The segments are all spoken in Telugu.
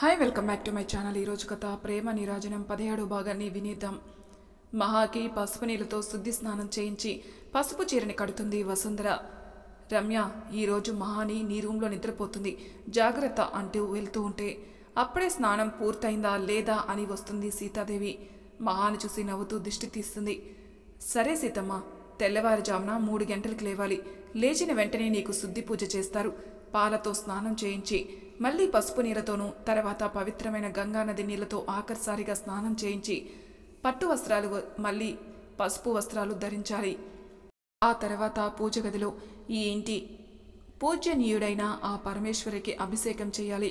Hi welcome back to my channel ఈరోజు కథ ప్రేమ నిరాజనం పదిహేడు భాగాన్ని వినీద్దాం. మహాకి పసుపు నీళ్ళతో శుద్ధి స్నానం చేయించి పసుపు చీరని కడుతుంది వసుంధర. రమ్య ఈరోజు మహాని నీ రూమ్లో నిద్రపోతుంది. జాగ్రత్త అంటూ వెళ్తూ ఉంటే అప్పుడే స్నానం పూర్తయిందా లేదా అని వస్తుంది సీతాదేవి. మహాని చూసి నవ్వుతూ దిష్టి తీస్తుంది. సరే సీతమ్మ తెల్లవారుజామున మూడు గంటలకు లేవాలి. లేచిన వెంటనే నీకు శుద్ధి పూజ చేస్తారు. పాలతో స్నానం చేయించి మళ్ళీ పసుపు నీళ్ళతోనూ తర్వాత పవిత్రమైన గంగానది నీళ్ళతో ఆఖరిసారిగా స్నానం చేయించి పట్టు వస్త్రాలు మళ్ళీ పసుపు వస్త్రాలు ధరించాలి. ఆ తర్వాత పూజ గదిలో ఈ ఇంటి పూజనీయుడైన ఆ పరమేశ్వరికి అభిషేకం చేయాలి.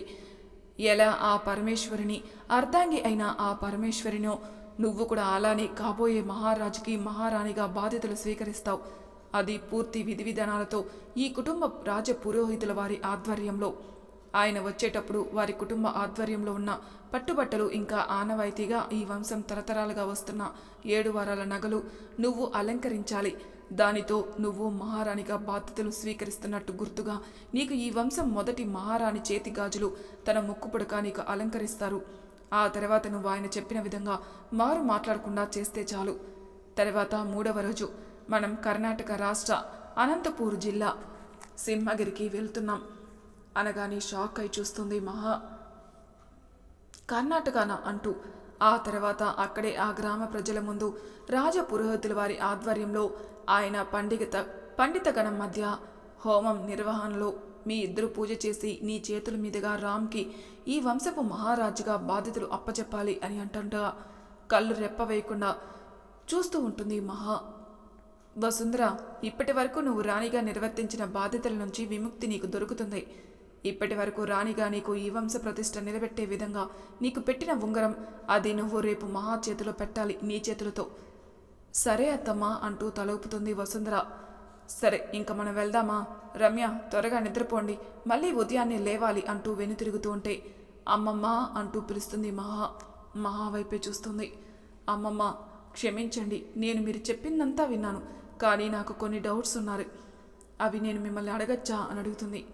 ఎలా ఆ పరమేశ్వరిని అర్ధాంగి అయిన ఆ పరమేశ్వరినో నువ్వు కూడా అలానే కాబోయే మహారాజుకి మహారాణిగా బాధ్యతలు స్వీకరిస్తావు. అది పూర్తి విధి విధానాలతో ఈ కుటుంబ రాజ పురోహితుల వారి ఆధ్వర్యంలో ఆయన వచ్చేటప్పుడు వారి కుటుంబ ఆధ్వర్యంలో ఉన్న పట్టుబట్టలు ఇంకా ఆనవాయితీగా ఈ వంశం తరతరాలుగా వస్తున్న ఏడు వారాల నగలు నువ్వు అలంకరించాలి. దానితో నువ్వు మహారాణిగా బాధ్యతలు స్వీకరిస్తున్నట్టు గుర్తుగా నీకు ఈ వంశం మొదటి మహారాణి చేతి గాజులు తన ముక్కుపుడక నీకు అలంకరిస్తారు. ఆ తర్వాత నువ్వు ఆయన చెప్పిన విధంగా మారు మాట్లాడకుండా చేస్తే చాలు. తర్వాత మూడవ రోజు మనం కర్ణాటక రాష్ట్ర అనంతపూర్ జిల్లా సింహగిరికి వెళ్తున్నాం. అనగానే షాక్ అయి చూస్తుంది మహా. కర్ణాటకన అంటూ ఆ తర్వాత అక్కడే ఆ గ్రామ ప్రజల ముందు రాజ పురోహితుల వారి ఆధ్వర్యంలో ఆయన పండిత పండితగణం మధ్య హోమం నిర్వహణలో మీ ఇద్దరు పూజ చేసి నీ చేతుల మీదుగా రామ్కి ఈ వంశపు మహారాజుగా బాధ్యతలు అప్పచెప్పాలి అని అంటుండగా కళ్ళు రెప్పవేయకుండా చూస్తూ ఉంటుంది మహా. వసుంధర ఇప్పటి వరకు నువ్వు రాణిగా నిర్వర్తించిన బాధ్యతల నుంచి విముక్తి నీకు దొరుకుతుంది. ఇప్పటి వరకు రాణిగా నీకు ఈ వంశ ప్రతిష్ట నిలబెట్టే విధంగా నీకు పెట్టిన ఉంగరం అది నువ్వు రేపు మహా చేతిలో పెట్టాలి నీ చేతులతో. సరే అత్తమ్మా అంటూ తలూపుతుంది వసుంధర. సరే ఇంక మనం వెళ్దామా? రమ్య త్వరగా నిద్రపోండి మళ్ళీ ఉదయాన్నే లేవాలి అంటూ వెనుతిరుగుతూ ఉంటే అమ్మమ్మ అంటూ పిలుస్తుంది మహా. మహా వైపే చూస్తుంది. అమ్మమ్మ క్షమించండి నేను మీరు చెప్పిందంతా విన్నాను కానీ నాకు కొన్ని డౌట్స్ ఉన్నారు. అవి నేను మిమ్మల్ని అడగచ్చా? అని అడుగుతుంది.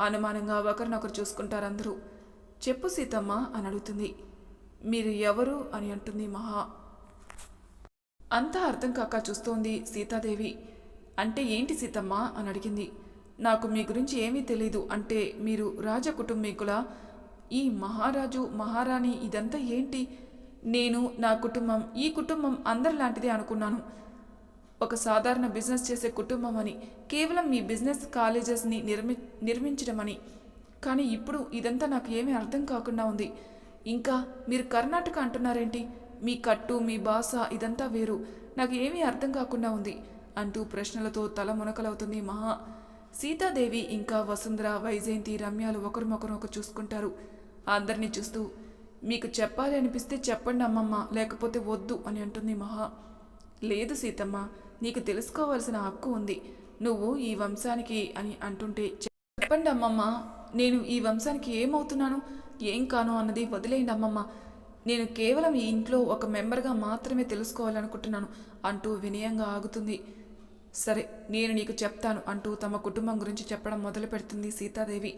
అనుమానంగా ఒకరినొకరు చూసుకుంటారు అందరూ చెప్పు సీతమ్మ అని అడుగుతుంది. మీరు ఎవరు అని అంటుంది మహా. అంతా అర్థం కాక చూస్తోంది సీతాదేవి. అంటే ఏంటి సీతమ్మ అని అడిగింది. నాకు మీ గురించి ఏమీ తెలీదు. అంటే మీరు రాజ కుటుంబీకుల ఈ మహారాజు మహారాణి ఇదంతా ఏంటి? నేను నా కుటుంబం ఈ కుటుంబం అందరిలాంటిదే అనుకున్నాను. ఒక సాధారణ బిజినెస్ చేసే కుటుంబం అని కేవలం మీ బిజినెస్ కాలేజెస్ని నిర్మి నిర్మించడం అని కానీ ఇప్పుడు ఇదంతా నాకు ఏమీ అర్థం కాకుండా ఉంది. ఇంకా మీరు కర్ణాటక అంటున్నారేంటి? మీ కట్టు మీ భాష ఇదంతా వేరు. నాకు ఏమీ అర్థం కాకుండా ఉంది అంటూ ప్రశ్నలతో తల మునకలవుతుంది మహా. సీతాదేవి ఇంకా వసుంధర వైజయంతి రమ్యాలు ఒకరినొకరు చూసుకుంటారు. అందరినీ చూస్తూ మీకు చెప్పాలి అనిపిస్తే చెప్పండి అమ్మమ్మ లేకపోతే వద్దు అని అంటుంది మహా. లేదు సీతమ్మ నీకు తెలుసుకోవాల్సిన హక్కు ఉంది. నువ్వు ఈ వంశానికి అని అంటుంటే చెప్పండి అమ్మమ్మ నేను ఈ వంశానికి ఏమవుతున్నాను? ఏం కాను అన్నది వదిలేయండి అమ్మమ్మ. నేను కేవలం ఈ ఇంట్లో ఒక మెంబర్గా మాత్రమే తెలుసుకోవాలనుకుంటున్నాను అంటూ వినయంగా ఆగుతుంది. సరే నేను నీకు చెప్తాను అంటూ తమ కుటుంబం గురించి చెప్పడం మొదలు పెడుతుంది సీతాదేవి.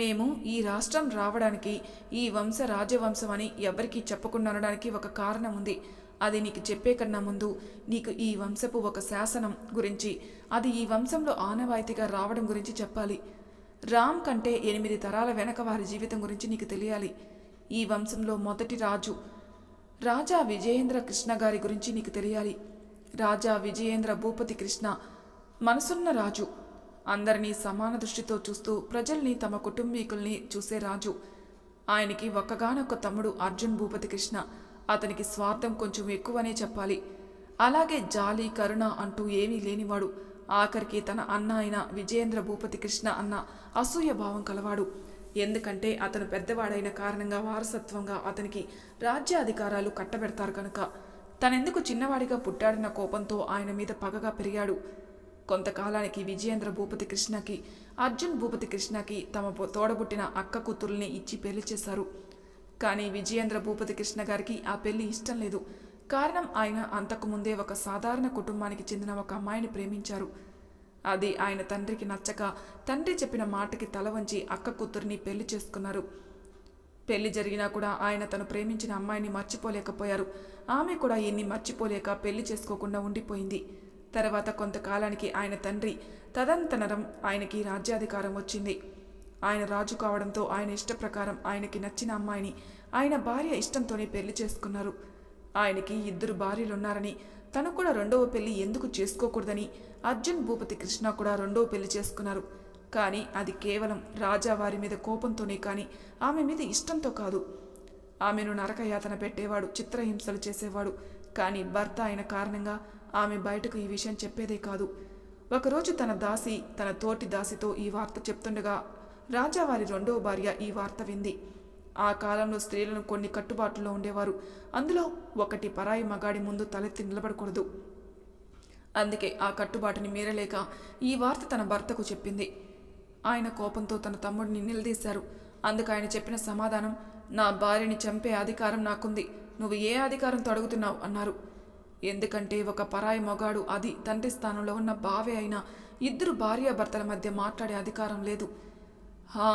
మేము ఈ రాష్ట్రం రావడానికి ఈ వంశ రాజవంశం అని ఎవరికీ చెప్పకుండా ఉండడానికి ఒక కారణం ఉంది. అది నీకు చెప్పే కన్నా ముందు నీకు ఈ వంశపు ఒక శాసనం గురించి అది ఈ వంశంలో ఆనవాయితీగా రావడం గురించి చెప్పాలి. రామ్ కంటే ఎనిమిది తరాల వెనక వారి జీవితం గురించి నీకు తెలియాలి. ఈ వంశంలో మొదటి రాజు రాజా విజయేంద్ర కృష్ణ గారి గురించి నీకు తెలియాలి. రాజా విజయేంద్ర భూపతి కృష్ణ మనసున్న రాజు. అందరినీ సమాన దృష్టితో చూస్తూ ప్రజల్ని తమ కుటుంబీకుల్ని చూసే రాజు. ఆయనకి ఒక్కగానొక్క తమ్ముడు అర్జున్ భూపతి కృష్ణ. అతనికి స్వార్థం కొంచెం ఎక్కువనే చెప్పాలి. అలాగే జాలి కరుణ అంటూ ఏమీ లేనివాడు. ఆఖరికి తన అన్న అయిన విజయేంద్ర భూపతి కృష్ణ అన్న అసూయ భావం కలవాడు. ఎందుకంటే అతను పెద్దవాడైన కారణంగా వారసత్వంగా అతనికి రాజ్యాధికారాలు కట్టబెడతారు కనుక తనెందుకు చిన్నవాడిగా పుట్టాడన్న కోపంతో ఆయన మీద పగగా పెరిగాడు. కొంతకాలానికి విజయేంద్ర భూపతి కృష్ణకి అర్జున్ భూపతి కృష్ణకి తమ తోడబుట్టిన అక్క కూతుర్ని ఇచ్చి పెళ్ళి చేశారు. కానీ విజయేంద్ర భూపతి కృష్ణ గారికి ఆ పెళ్ళి ఇష్టం లేదు. కారణం ఆయన అంతకుముందే ఒక సాధారణ కుటుంబానికి చెందిన ఒక అమ్మాయిని ప్రేమించారు. అది ఆయన తండ్రికి నచ్చక తండ్రి చెప్పిన మాటకి తల వంచి అక్క కూతురిని పెళ్ళి చేసుకున్నారు. పెళ్ళి జరిగినా కూడా ఆయన తను ప్రేమించిన అమ్మాయిని మర్చిపోలేకపోయారు. ఆమె కూడా ఈయన్ని మర్చిపోలేక పెళ్ళి చేసుకోకుండా ఉండిపోయింది. తర్వాత కొంతకాలానికి ఆయన తండ్రి తదంతనరం ఆయనకి రాజ్యాధికారం వచ్చింది. ఆయన రాజు కావడంతో ఆయన ఇష్ట ప్రకారం ఆయనకి నచ్చిన అమ్మాయిని ఆయన భార్య ఇష్టంతోనే పెళ్ళి చేసుకున్నారు. ఆయనకి ఇద్దరు భార్యలున్నారని తను కూడా రెండవ పెళ్ళి ఎందుకు చేసుకోకూడదని అర్జున్ భూపతి కృష్ణ కూడా రెండవ పెళ్ళి చేసుకున్నారు. కానీ అది కేవలం రాజావారి మీద కోపంతోనే కానీ ఆమె మీద ఇష్టంతో కాదు. ఆమెను నరకయాతన పెట్టేవాడు చిత్రహింసలు చేసేవాడు. కానీ భర్త అయిన కారణంగా ఆమె బయటకు ఈ విషయం చెప్పేదే కాదు. ఒకరోజు తన దాసి తన తోటి దాసితో ఈ వార్త చెప్తుండగా రాజావారి రెండవ భార్య ఈ వార్త వింది. ఆ కాలంలో స్త్రీలను కొన్ని కట్టుబాట్లు ఉండేవారు. అందులో ఒకటి పరాయి మగాడి ముందు తలెత్తి నిలబడకూడదు. అందుకే ఆ కట్టుబాటుని మీరలేక ఈ వార్త తన భర్తకు చెప్పింది. ఆయన కోపంతో తన తమ్ముడిని నిలదీశారు. అందుకు ఆయన చెప్పిన సమాధానం నా భార్యని చంపే అధికారం నాకుంది. నువ్వు ఏ అధికారంతో అడుగుతున్నావు? అన్నారు. ఎందుకంటే ఒక పరాయి మొగాడు అది తండ్రి స్థానంలో ఉన్న బావే అయినా ఇద్దరు భార్యాభర్తల మధ్య మాట్లాడే అధికారం లేదు. హా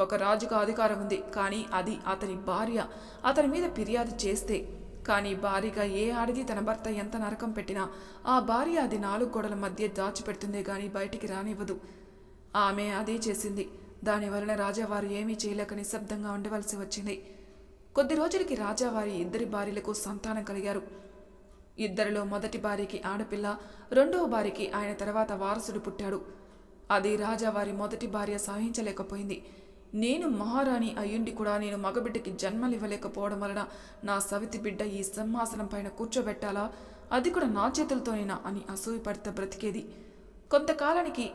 ఒక రాజుకు అధికారం ఉంది కానీ అది అతని భార్య. అతని మీద ఫిర్యాదు చేస్తే కానీ భార్యగా ఏ ఆడిది తన భర్త ఎంత నరకం పెట్టినా ఆ భార్య అది నాలుగు గోడల మధ్య దాచిపెడుతుందే కానీ బయటికి రానివ్వదు. ఆమె అదే చేసింది. దాని వలన రాజావారు ఏమీ చేయలేక నిశ్శబ్దంగా ఉండవలసి వచ్చింది. కొద్ది రోజులకి రాజావారి ఇద్దరి భార్యలకు సంతానం కలిగారు. ఇద్దరిలో మొదటి భార్యకి ఆడపిల్ల రెండవ భార్యకి ఆయన తర్వాత వారసుడు పుట్టాడు. అది రాజావారి మొదటి భార్య సహించలేకపోయింది. నేను మహారాణి అయ్యుండి కూడా నేను మగబిడ్డకి జన్మలివ్వలేకపోవడం వలన నా సవితి బిడ్డ ఈ సింహాసనం పైన కూర్చోబెట్టాలా? అది కూడా నా చేతులతోనేనా అని అసూయపడితే బ్రతికేది. కొంతకాలానికి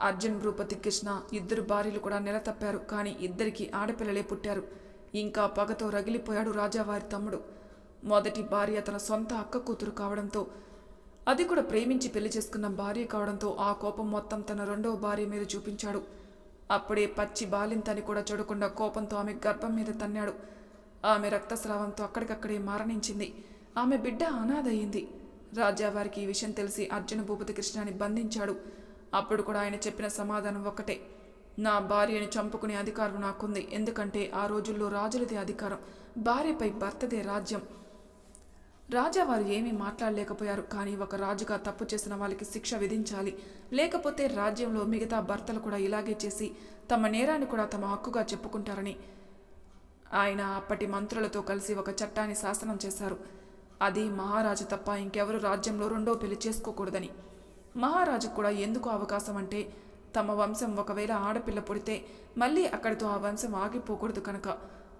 అర్జున్ భూపతి కృష్ణ ఇద్దరు భార్యలు కూడా నిలతప్పారు. కానీ ఇద్దరికి ఆడపిల్లలే పుట్టారు. ఇంకా పగతో రగిలిపోయాడు రాజావారి తమ్ముడు. మొదటి భార్య తన సొంత అక్క కూతురు కావడంతో అది కూడా ప్రేమించి పెళ్ళి చేసుకున్న భార్య కావడంతో ఆ కోపం మొత్తం తన రెండవ భార్య మీద చూపించాడు. అప్పుడే పచ్చి బాలింతని కూడా చూడకుండా కోపంతో ఆమె గర్భం మీద తన్నాడు. ఆమె రక్తస్రావంతో అక్కడికక్కడే మరణించింది. ఆమె బిడ్డ అనాథయింది రాజావారికి ఈ విషయం తెలిసి అర్జున భూపతి కృష్ణాన్ని బంధించాడు. అప్పుడు కూడా ఆయన చెప్పిన సమాధానం ఒక్కటే. నా భార్యని చంపుకునే అధికారం నాకుంది. ఎందుకంటే ఆ రోజుల్లో రాజులదే అధికారం. భార్యపై భర్తదే రాజ్యం. రాజావారు ఏమీ మాట్లాడలేకపోయారు కానీ ఒక రాజుగా తప్పు చేసిన వాళ్ళకి శిక్ష విధించాలి. లేకపోతే రాజ్యంలో మిగతా భర్తలు కూడా ఇలాగే చేసి తమ నేరాన్ని కూడా తమ హక్కుగా చెప్పుకుంటారని. ఆయన అప్పటి మంత్రులతో కలిసి ఒక చట్టాన్ని శాసనం చేశారు. అది మహారాజు తప్ప ఇంకెవరు రాజ్యంలో రెండో పెళ్ళి చేసుకోకూడదని. మహారాజు కూడా ఎందుకు అవకాశం అంటే తమ వంశం ఒకవేళ ఆడపిల్ల పుడితే మళ్ళీ అక్కడితో ఆ వంశం ఆగిపోకూడదు కనుక.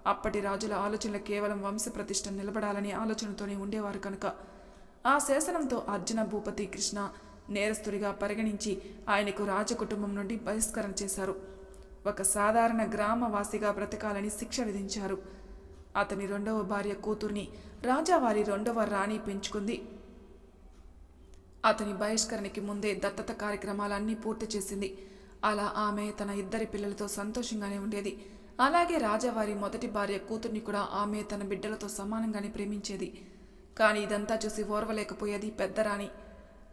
అప్పటి రాజుల ఆలోచనలు కేవలం వంశ ప్రతిష్ట నిలబడాలనే ఆలోచనతోనే ఉండేవారు కనుక. ఆ శాసనంతో అర్జున భూపతి కృష్ణ నేరస్తుడిగా పరిగణించి ఆయనకు రాజకుటుంబం నుండి బహిష్కరణ చేశారు. ఒక సాధారణ గ్రామవాసిగా బ్రతకాలని శిక్ష విధించారు. అతని రెండవ భార్య కూతుర్ని రాజావారి రెండవ రాణి పెంచుకుంది. అతని బహిష్కరణకి ముందే దత్తత కార్యక్రమాలన్నీ పూర్తి చేసింది. అలా ఆమె తన ఇద్దరి పిల్లలతో సంతోషంగానే ఉండేది. అలాగే రాజావారి మొదటి భార్య కూతుర్ని కూడా ఆమె తన బిడ్డలతో సమానంగానే ప్రేమించేది. కానీ ఇదంతా చూసి ఓర్వలేకపోయేది పెద్దరాణి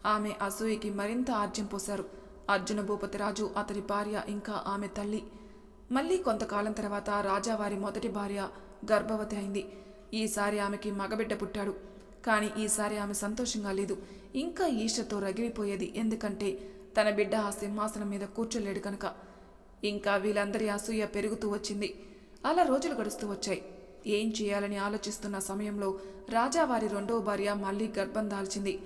ఆమె అసూయకి మరింత ఆర్జ్యం పోశారు. అర్జున భూపతి రాజు అతని భార్య ఇంకా ఆమె తల్లి. మళ్ళీ కొంతకాలం తర్వాత రాజావారి మొదటి భార్య గర్భవతి అయింది. ఈసారి ఆమెకి మగబిడ్డ పుట్టాడు. కానీ ఈసారి ఆమె సంతోషంగా లేదు. ఇంకా ఈశతో రగిలిపోయేది. ఎందుకంటే తన బిడ్డ ఆ సింహాసనం మీద కూర్చోలేడు కనుక ఇంకా వీళ్ళందరి అసూయ పెరుగుతూ వచ్చింది. అలా రోజులు గడుస్తూ వచ్చాయి. ఏం చేయాలని ఆలోచిస్తున్న సమయంలో రాజావారి రెండవ భార్య మళ్ళీ గర్భం దాల్చింది.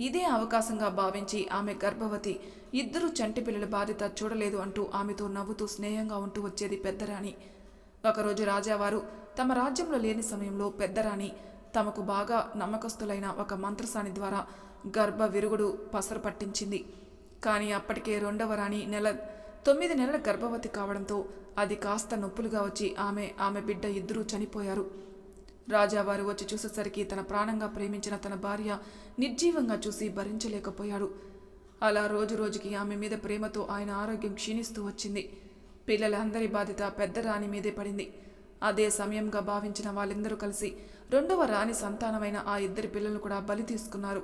ఇదే అవకాశంగా భావించి ఆమె గర్భవతి ఇద్దరు చంటి పిల్లల బాధ్యత చూడలేదు అంటూ ఆమెతో నవ్వుతూ స్నేహంగా ఉంటూ వచ్చేది పెద్దరాణి. ఒకరోజు రాజావారు తమ రాజ్యంలో లేని సమయంలో పెద్దరాణి తమకు బాగా నమ్మకస్తులైన ఒక మంత్రసాని ద్వారా గర్భ విరుగుడు పసరు పట్టించింది. కానీ అప్పటికే రెండవ రాణి నెల తొమ్మిది నెలల గర్భవతి కావడంతో అది కాస్త నొప్పులుగా వచ్చి ఆమె ఆమె బిడ్డ ఇద్దరూ చనిపోయారు. రాజావారు వచ్చి చూసేసరికి తన ప్రాణంగా ప్రేమించిన తన భార్య నిర్జీవంగా చూసి భరించలేకపోయాడు. అలా రోజు రోజుకి ఆమె మీద ప్రేమతో ఆయన ఆరోగ్యం క్షీణిస్తూ వచ్చింది. పిల్లలందరి బాధ్యత పెద్ద రాణి మీదే పడింది. అదే సమయంగా భావించిన వాళ్ళందరూ కలిసి రెండవ రాణి సంతానమైన ఆ ఇద్దరి పిల్లలు కూడా బలి తీసుకున్నారు.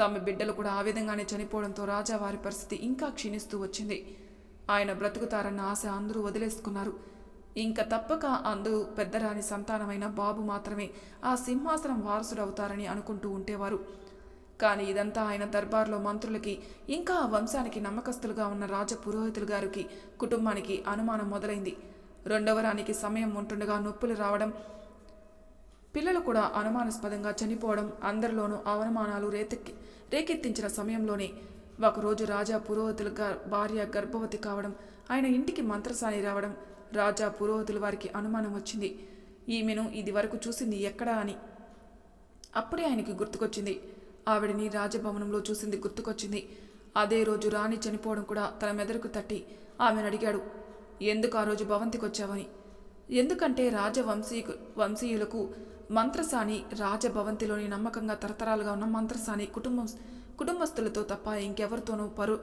తమ బిడ్డలు కూడా ఆ విధంగానే చనిపోవడంతో రాజావారి పరిస్థితి ఇంకా క్షీణిస్తూ వచ్చింది. ఆయన బ్రతుకుతారన్న ఆశ అందరూ వదిలేసుకున్నారు. ఇంకా తప్పక అందు పెద్దరాని సంతానమైన బాబు మాత్రమే ఆ సింహాసనం వారసుడవుతారని అనుకుంటూ ఉండేవారు. కానీ ఇదంతా ఆయన దర్బార్లో మంత్రులకి ఇంకా ఆ వంశానికి నమ్మకస్తులుగా ఉన్న రాజ పురోహితులు గారికి కుటుంబానికి అనుమానం మొదలైంది. రెండవ రానికి సమయం ఉంటుండగా నొప్పులు రావడం పిల్లలు కూడా అనుమానాస్పదంగా చనిపోవడం అందరిలోనూ అవమానాలు రేతెక్కి రేకెత్తించిన సమయంలోనే ఒకరోజు రాజా పురోహితుల గ- భార్య గర్భవతి కావడం ఆయన ఇంటికి మంత్రసాని రావడం రాజా పురోహితుల వారికి అనుమానం వచ్చింది. ఈమెను ఇది వరకు చూసింది ఎక్కడా అని. అప్పుడే ఆయనకి గుర్తుకొచ్చింది. ఆవిడని రాజభవనంలో చూసింది గుర్తుకొచ్చింది. అదే రోజు రాణి చనిపోవడం కూడా తన మెదడుకు తట్టి ఆమెను అడిగాడు. ఎందుకు ఆ రోజు భవంతికి వచ్చావని? ఎందుకంటే రాజవంశీ వంశీయులకు మంత్రసాని రాజభవంతిలోని నమ్మకంగా తరతరాలుగా ఉన్న మంత్రసాని కుటుంబం కుటుంబస్తులతో తప్ప ఇంకెవరితోనూ పరు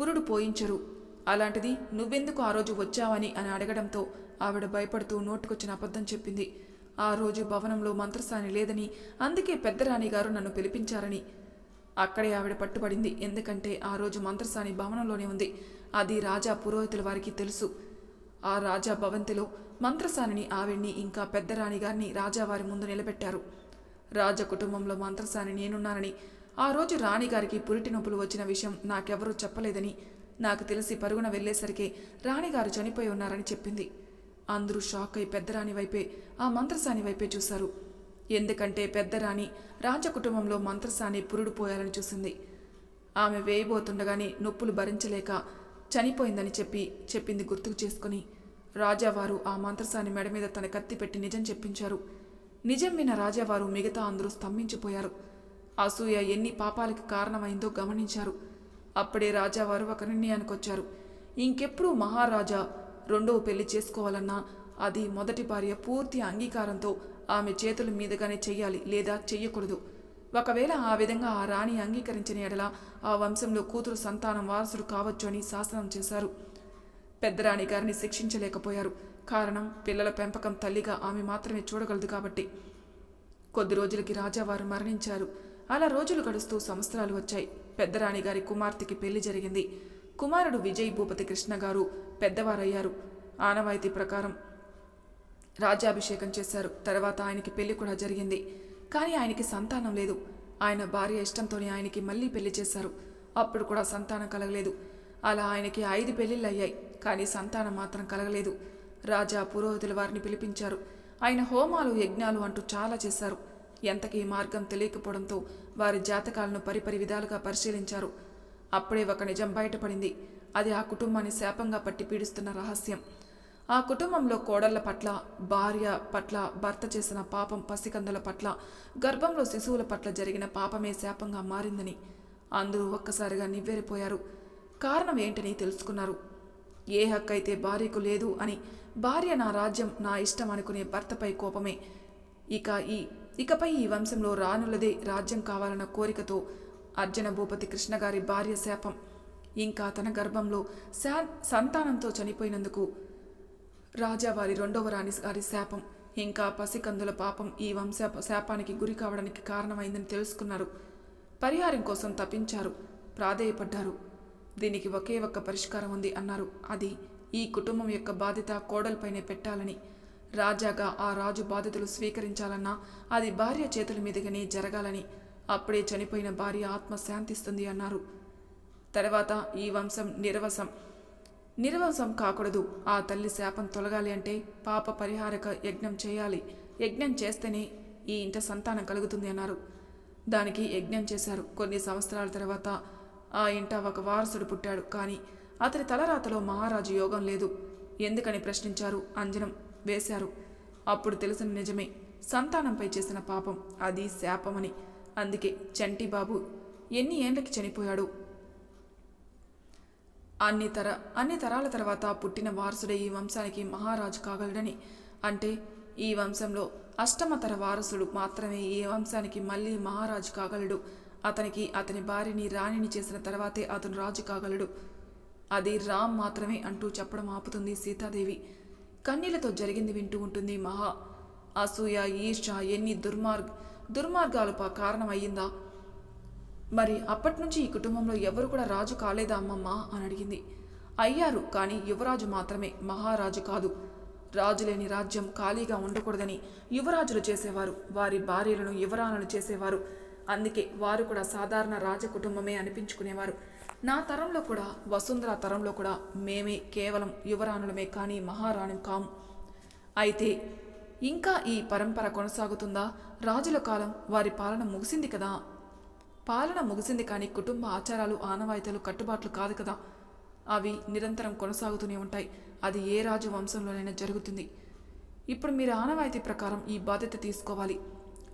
పురుడు పోయించరు. అలాంటిది నువ్వెందుకు ఆ రోజు వచ్చావని అని అడగడంతో ఆవిడ భయపడుతూ నోటుకొచ్చిన అబద్ధం చెప్పింది. ఆ రోజు భవనంలో మంత్రసాని లేదని అందుకే పెద్దరాణి గారు నన్ను పిలిపించారని. అక్కడే ఆవిడ పట్టుబడింది. ఎందుకంటే ఆ రోజు మంత్రసాని భవనంలోనే ఉంది. అది రాజా పురోహితుల వారికి తెలుసు. ఆ రాజా భవంతిలో మంత్రసానిని ఆవిడ్ని ఇంకా పెద్దరాణి గారిని రాజావారి ముందు నిలబెట్టారు. రాజ కుటుంబంలో మంత్రసాని నేనున్నానని ఆ రోజు రాణిగారికి పురిటి నొప్పులు వచ్చిన విషయం నాకెవరూ చెప్పలేదని నాకు తెలిసి పరుగున వెళ్ళేసరికి రాణిగారు చనిపోయి ఉన్నారని చెప్పింది. అందరూ షాక్ అయి పెద్దరాణి వైపే ఆ మంత్రసాని వైపే చూశారు. ఎందుకంటే పెద్దరాణి రాజకుటుంబంలో మంత్రసాని పురుడు పోయాలని చూసింది. ఆమె వేయబోతుండగానే నొప్పులు భరించలేక చనిపోయిందని చెప్పి చెప్పింది గుర్తుకు చేసుకుని రాజావారు ఆ మంత్రసాని మెడ మీద తన కత్తి పెట్టి నిజం చెప్పించారు. నిజం విన్న రాజావారు మిగతా అందరూ స్తంభించిపోయారు. అసూయ ఎన్ని పాపాలకు కారణమైందో గమనించారు. అప్పుడే రాజావారు ఒక నిర్ణయానికి వచ్చారు. ఇంకెప్పుడు మహారాజా రెండవ పెళ్ళి చేసుకోవాలన్నా అది మొదటి భార్య పూర్తి అంగీకారంతో ఆమె చేతుల మీదుగానే చెయ్యాలి లేదా చెయ్యకూడదు. ఒకవేళ ఆ విధంగా ఆ రాణి అంగీకరించిన ఎడల ఆ వంశంలో కూతురు సంతానం వారసుడు కావచ్చు అని శాసనం చేశారు. పెద్దరాణి గారిని శిక్షించలేకపోయారు. కారణం పిల్లల పెంపకం తల్లిగా ఆమె మాత్రమే చూడగలదు కాబట్టి. కొద్ది రోజులకి రాజావారు మరణించారు. అలా రోజులు గడుస్తూ సంవత్సరాలు వచ్చాయి. పెద్దరాణి గారి కుమార్తెకి పెళ్ళి జరిగింది. కుమారుడు విజయ్ భూపతి కృష్ణ గారు పెద్దవారయ్యారు. ఆనవాయితీ ప్రకారం రాజ్యాభిషేకం చేశారు. తర్వాత ఆయనకి పెళ్ళి కూడా జరిగింది. కానీ ఆయనకి సంతానం లేదు. ఆయన భార్య ఇష్టంతోనే ఆయనకి మళ్ళీ పెళ్ళి చేశారు. అప్పుడు కూడా సంతానం కలగలేదు. అలా ఆయనకి ఐదు పెళ్ళిళ్ళు అయ్యాయి కానీ సంతానం మాత్రం కలగలేదు. రాజా పురోహితుల వారిని పిలిపించారు. ఆయన హోమాలు యజ్ఞాలు అంటూ చాలా చేశారు. ఎంతకీ మార్గం తెలియకపోవడంతో వారి జాతకాలను పరిపరి విధాలుగా పరిశీలించారు. అప్పుడే ఒక నిజం బయటపడింది. అది ఆ కుటుంబాన్ని శాపంగా పట్టి పీడిస్తున్న రహస్యం. ఆ కుటుంబంలో కోడళ్ళ పట్ల భార్య పట్ల భర్త చేసిన పాపం పసికందుల పట్ల గర్భంలో శిశువుల పట్ల జరిగిన పాపమే శాపంగా మారిందని అందరూ ఒక్కసారిగా నివ్వెరిపోయారు. కారణం ఏంటని తెలుసుకున్నారు. ఏ హక్కు అయితే భార్యకు లేదు అని భార్య నా రాజ్యం నా ఇష్టం అనుకునే భర్తపై కోపమే. ఇక ఈ ఇకపై ఈ వంశంలో రానులదే రాజ్యం కావాలన్న కోరికతో అర్జున భూపతి కృష్ణగారి భార్య శాపం. ఇంకా తన గర్భంలో శా సంతానంతో చనిపోయినందుకు రాజావారి రెండవ రాణి గారి శాపం. ఇంకా పసికందుల పాపం ఈ వంశ శాపానికి గురి కావడానికి కారణమైందని తెలుసుకున్నారు. పరిహారం కోసం తప్పించారు. ప్రాధేయపడ్డారు. దీనికి ఒకే ఒక్క పరిష్కారం ఉంది అన్నారు. అది ఈ కుటుంబం యొక్క బాధ్యత కోడలపైనే పెట్టాలని రాజాగా ఆ రాజు బాధ్యతలు స్వీకరించాలన్నా అది భార్య చేతుల మీదుగానే జరగాలని. అప్పుడే చనిపోయిన భార్య ఆత్మ శాంతిస్తుంది అన్నారు. తర్వాత ఈ వంశం నిర్వసం. నిర్వంశం కాకూడదు. ఆ తల్లి శాపం తొలగాలి అంటే పాప పరిహారక యజ్ఞం చేయాలి. యజ్ఞం చేస్తేనే ఈ ఇంట సంతానం కలుగుతుంది అన్నారు. దానికి యజ్ఞం చేశారు. కొన్ని సంవత్సరాల తర్వాత ఆ ఇంట ఒక వారసుడు పుట్టాడు. కానీ అతని తలరాతలో మహారాజు యోగం లేదు. ఎందుకని ప్రశ్నించారు అంజనం? వేశారు. అప్పుడు తెలిసిన నిజమే సంతానంపై చేసిన పాపం అది శాపమని. అందుకే చంటి బాబు ఎన్ని ఏండ్లకి చనిపోయాడు? అన్ని తర అన్ని తరాల తర్వాత పుట్టిన వారసుడే ఈ వంశానికి మహారాజు కాగలడని. అంటే ఈ వంశంలో అష్టమతర వారసుడు మాత్రమే ఈ వంశానికి మళ్ళీ మహారాజు కాగలడు. అతనికి అతని భార్యని రాణిని చేసిన తర్వాతే అతను రాజు కాగలడు. అది రామ్ మాత్రమే అంటూ చెప్పడం ఆపుతుంది సీతాదేవి. కన్నీళ్ళతో జరిగింది వింటూ ఉంటుంది మహా. అసూయ ఈర్ష ఎన్ని దుర్మార్గ దుర్మార్గాలు ప- కారణమయ్యిందా? మరి అప్పటి నుంచి ఈ కుటుంబంలో ఎవరు కూడా రాజు కాలేదా అమ్మమ్మ అని అడిగింది. అయ్యారు కానీ యువరాజు మాత్రమే. మహారాజు కాదు. రాజులేని రాజ్యం ఖాళీగా ఉండకూడదని యువరాజులు చేసేవారు. వారి భార్యలను యువరాణులు చేసేవారు. అందుకే వారు కూడా సాధారణ రాజకుటుంబమే అనిపించుకునేవారు. నా తరంలో కూడా వసుంధర తరంలో కూడా మేమే కేవలం యువరాణులమే కానీ మహారాణి కాము అయితే ఇంకా ఈ పరంపర కొనసాగుతుందా? రాజుల కాలం వారి పాలన ముగిసింది కదా? పాలన ముగిసింది కానీ కుటుంబ ఆచారాలు ఆనవాయితీలు కట్టుబాట్లు కాదు కదా? అవి నిరంతరం కొనసాగుతూనే ఉంటాయి. అది ఏ రాజు వంశంలోనైనా జరుగుతుంది. ఇప్పుడు మీరు ఆనవాయితీ ప్రకారం ఈ బాధ్యత తీసుకోవాలి.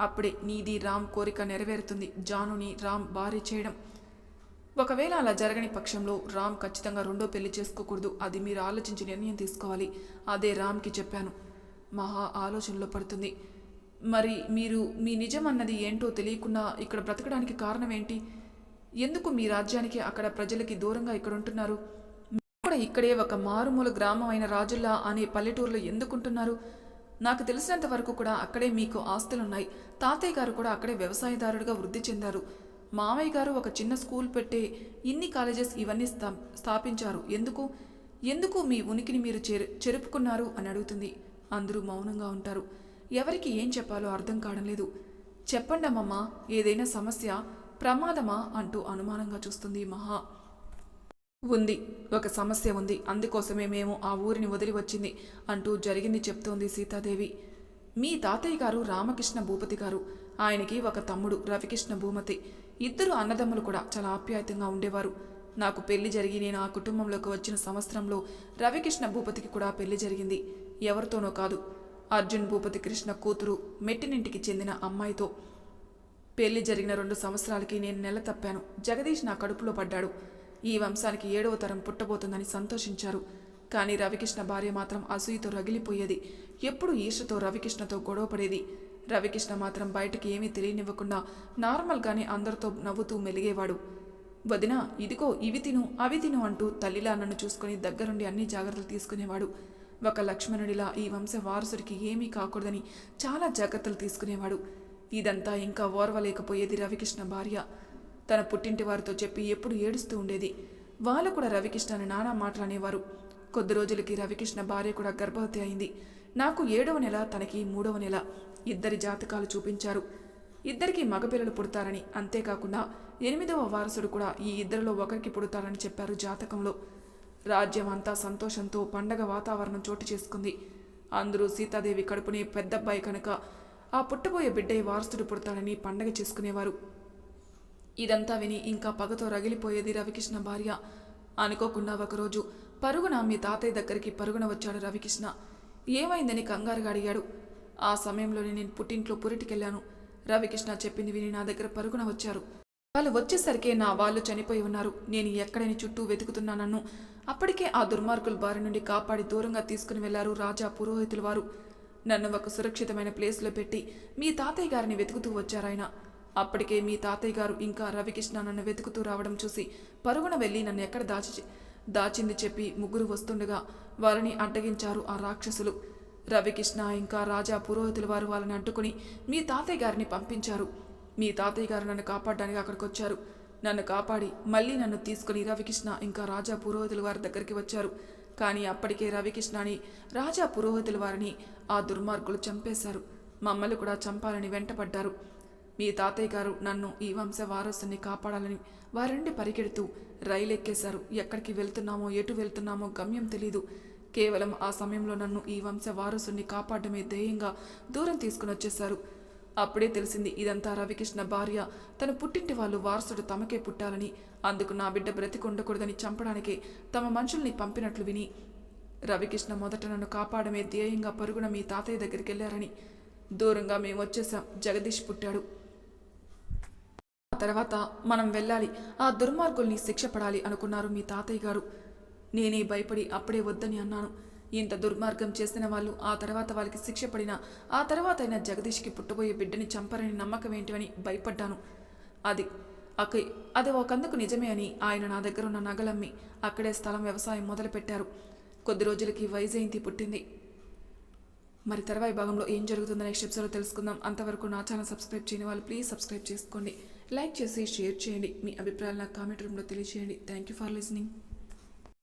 అప్పుడే నీది రామ్ కోరిక నెరవేరుతుంది. జానుని రామ్ భార్య చేయడం. ఒకవేళ అలా జరగని పక్షంలో రామ్ ఖచ్చితంగా రెండో పెళ్ళి చేసుకోకూడదు. అది మీరు ఆలోచించి నిర్ణయం తీసుకోవాలి. అదే రామ్కి చెప్పాను. మహా ఆలోచనలో పడుతుంది. మరి మీరు మీ నిజం అన్నది ఏంటో తెలియకుండా ఇక్కడ బ్రతకడానికి కారణం ఏంటి? ఎందుకు మీ రాజ్యానికి అక్కడ ప్రజలకి దూరంగా ఇక్కడ ఉంటున్నారు? కూడా ఇక్కడే ఒక మారుమూల గ్రామం అయిన రాజుల్లా అనే పల్లెటూరులో ఎందుకుంటున్నారు? నాకు తెలిసినంత వరకు కూడా అక్కడే మీకు ఆస్తులున్నాయి. తాతయ్య గారు కూడా అక్కడే వ్యవసాయదారుడిగా వృద్ధి చెందారు. మామయ్య గారు ఒక చిన్న స్కూల్ పెట్టే ఇన్ని కాలేజెస్ ఇవన్నీ స్థా స్థాపించారు. ఎందుకు? ఎందుకు మీ ఉనికిని మీరు చెరుపుకున్నారు? అని అడుగుతుంది. అందరూ మౌనంగా ఉంటారు. ఎవరికి ఏం చెప్పాలో అర్థం కావడం లేదు. చెప్పండి ఏదైనా సమస్య ప్రమాదమా? అంటూ అనుమానంగా చూస్తుంది మహా. ఉంది. ఒక సమస్య ఉంది. అందుకోసమే మేము ఆ ఊరిని వదిలి వచ్చింది అంటూ జరిగింది చెప్తోంది సీతాదేవి. మీ తాతయ్య గారు రామకృష్ణ భూపతి గారు. ఆయనకి ఒక తమ్ముడు రవికృష్ణ భూమతి. ఇద్దరు అన్నదమ్ములు కూడా చాలా ఆప్యాయతంగా ఉండేవారు. నాకు పెళ్ళి జరిగి నేను ఆ కుటుంబంలోకి వచ్చిన సంవత్సరంలో రవికృష్ణ భూపతికి కూడా పెళ్ళి జరిగింది. ఎవరితోనో కాదు. అర్జున్ భూపతి కృష్ణ కూతురు మెట్టినింటికి చెందిన అమ్మాయితో. పెళ్ళి జరిగిన రెండు సంవత్సరాలకి నేను నెల తప్పాను. జగదీష్ నా కడుపులో పడ్డాడు. ఈ వంశానికి ఏడవ తరం పుట్టబోతుందని సంతోషించారు. కానీ రవికృష్ణ భార్య మాత్రం అసూయతో రగిలిపోయేది. ఎప్పుడు ఈర్షతో రవికృష్ణతో గొడవపడేది. రవికృష్ణ మాత్రం బయటకి ఏమీ తెలియనివ్వకుండా నార్మల్గానే అందరితో నవ్వుతూ మెలిగేవాడు. వదిన ఇదిగో ఇవి తిను అవి తిను అంటూ తల్లిలా నన్ను చూసుకుని దగ్గరుండి అన్ని జాగ్రత్తలు తీసుకునేవాడు. ఒక లక్ష్మణుడిలా ఈ వంశ వారసుడికి ఏమీ కాకూడదని చాలా జాగ్రత్తలు తీసుకునేవాడు. ఇదంతా ఇంకా ఓర్వలేకపోయేది రవికృష్ణ భార్య. తన పుట్టింటి వారితో చెప్పి ఎప్పుడు ఏడుస్తూ ఉండేది. వాళ్ళు కూడా రవికృష్ణ అని నానా మాట్లాడేవారు కొద్ది రోజులకి రవికృష్ణ భార్య కూడా గర్భవతి అయింది. నాకు ఏడవ నెల తనకి మూడవ నెల. ఇద్దరి జాతకాలు చూపించారు. ఇద్దరికి మగపిల్లలు పుడతారని అంతేకాకుండా ఎనిమిదవ వారసుడు కూడా ఈ ఇద్దరిలో ఒకరికి పుడతారని చెప్పారు జాతకంలో. రాజ్యం అంతా సంతోషంతో పండగ వాతావరణం చోటు చేసుకుంది. అందరూ సీతాదేవి కడుపునే పెద్దబ్బాయి కనుక ఆ పుట్టబోయే బిడ్డే వారసుడు పుడతాడని పండగ చేసుకునేవారు. ఇదంతా విని ఇంకా పగతో రగిలిపోయేది రవికృష్ణ భార్య. అనుకోకుండా ఒకరోజు పరుగున మీ తాతయ్య దగ్గరికి పరుగున వచ్చాడు రవికృష్ణ. ఏమైందని కంగారుగా అడిగాడు. ఆ సమయంలోనే నేను పుట్టింట్లో పురిటికెళ్ళాను. రవికృష్ణ చెప్పింది విని నా దగ్గర పరుగున వచ్చారు. వాళ్ళు వచ్చేసరికి నా వాళ్ళు చనిపోయి ఉన్నారు. నేను ఎక్కడని చుట్టూ వెతుకుతున్నానన్ను అప్పటికే ఆ దుర్మార్గుల బారి నుండి కాపాడి దూరంగా తీసుకుని వెళ్ళారు రాజా పురోహితుల వారు. నన్ను ఒక సురక్షితమైన ప్లేస్లో పెట్టి మీ తాతయ్య గారిని వెతుకుతూ వచ్చారాయన అప్పటికే మీ తాతయ్య గారు ఇంకా రవికృష్ణ నన్ను వెతుకుతూ రావడం చూసి పరుగున వెళ్ళి నన్ను ఎక్కడ దాచి దాచింది చెప్పి ముగ్గురు వస్తుండగా వారిని అడ్డగించారు ఆ రాక్షసులు. రవికృష్ణ ఇంకా రాజా పురోహితుల వారు వాళ్ళని అడ్డుకుని మీ తాతయ్య గారిని పంపించారు. మీ తాతయ్య గారు నన్ను కాపాడడానికి అక్కడికి వచ్చారు. నన్ను కాపాడి మళ్ళీ నన్ను తీసుకుని రవికృష్ణ ఇంకా రాజా పురోహితుల వారి దగ్గరికి వచ్చారు. కానీ అప్పటికే రవికృష్ణని రాజా పురోహితుల వారిని ఆ దుర్మార్గులు చంపేశారు. మమ్మల్ని కూడా చంపాలని వెంటపడ్డారు. మీ తాతయ్య గారు నన్ను ఈ వంశ వారసుని కాపాడాలని వారి నుండి పరిగెడుతూ రైలు ఎక్కేశారు ఎక్కడికి వెళ్తున్నామో ఎటు వెళ్తున్నామో గమ్యం తెలీదు. కేవలం ఆ సమయంలో నన్ను ఈ వంశ వారసుని కాపాడమే ధ్యేయంగా దూరం తీసుకుని వచ్చేశారు. అప్పుడే తెలిసింది ఇదంతా రవికృష్ణ భార్య. తన పుట్టింటి వాళ్ళు వారసుడు తమకే పుట్టాలని. అందుకు నా బిడ్డ బ్రతికి ఉండకూడదని చంపడానికి తమ మనుషుల్ని పంపినట్లు విని రవికృష్ణ మొదట నన్ను కాపాడమే ధ్యేయంగా పరుగున మీ తాతయ్య దగ్గరికి వెళ్ళారని దూరంగా మేము వచ్చేసాం జగదీష్ పుట్టాడు. తర్వాత మనం వెళ్ళాలి. ఆ దుర్మార్గుల్ని శిక్ష పడాలి అనుకున్నారు మీ తాతయ్య గారు. నేనే భయపడి అప్పుడే వద్దని అన్నాను. ఇంత దుర్మార్గం చేసిన వాళ్ళు ఆ తర్వాత వాళ్ళకి శిక్ష పడినా ఆ తర్వాత అయినా జగదీష్కి పుట్టబోయే బిడ్డని చంపరని నమ్మకం ఏంటివని భయపడ్డాను. అది అక్క అది ఒకందుకు నిజమే అని ఆయన నా దగ్గర ఉన్న నగలమ్మి అక్కడే స్థలం వ్యవసాయం మొదలుపెట్టారు. కొద్ది రోజులకి వైజయంతి పుట్టింది. మరి తర్వాయి భాగంలో ఏం జరుగుతుందో నెక్స్ట్ ఎపిసోడ్లో తెలుసుకుందాం. అంతవరకు నా ఛానల్ సబ్స్క్రైబ్ చేయని వాళ్ళు ప్లీజ్ సబ్స్క్రైబ్ చేసుకోండి. లైక్ చేసి షేర్ చేయండి. మీ అభిప్రాయాలు నా కామెంట్ రూమ్లో తెలియజేయండి థ్యాంక్ యూ ఫర్ లిసనింగ్